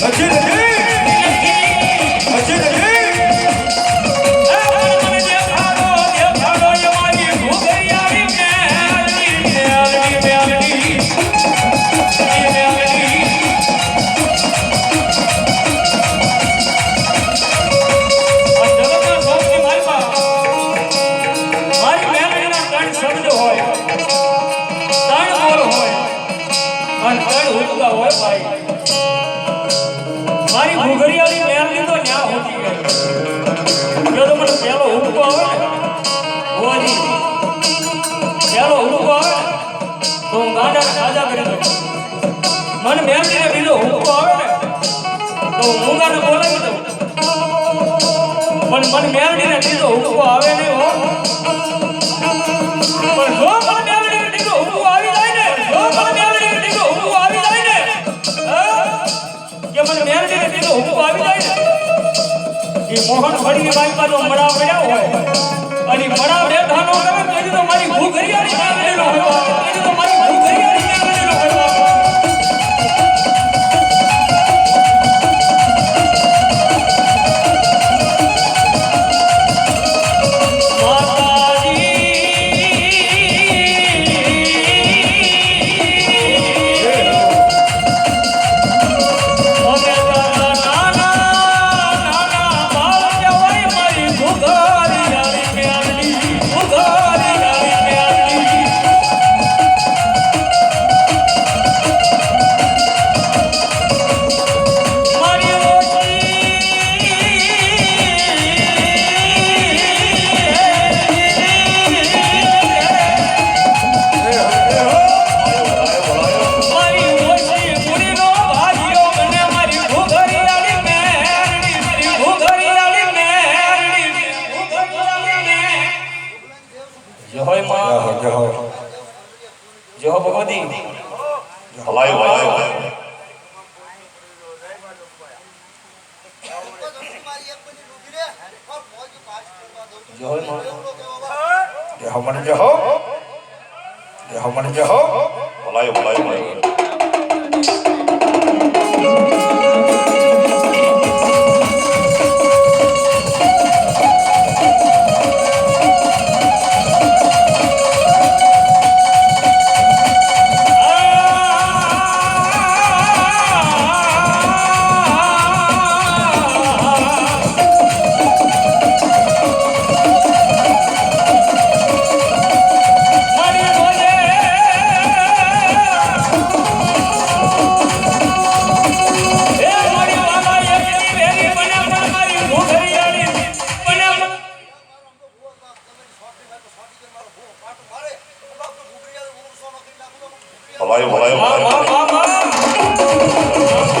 Okay. તો હું ગાડા સાજા કરી દઉં મને મેલડીને બીજો હુંકો આવે ને, તો હું મૂંગાને બોલાવી દઉં પણ મને મેલડીને બીજો હુંકો આવે નહીં હો. ને કે મને મેલડીને બીજો હુંકો આવી જાય ને? એ મોહન ભડીની બાઈ પાછો મડા પડ્યા હોય. અને મળા બે ધાનો કરે તો મારી ભૂખ હરિયાળી મારી જય જય હો ભગવતી હલાય હલાય જય હોયમાં જહો મને જહો જહો મને જહો હલાય હલાય હલાય મા મા મા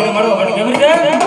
આવશે મારો હડગમરી જાય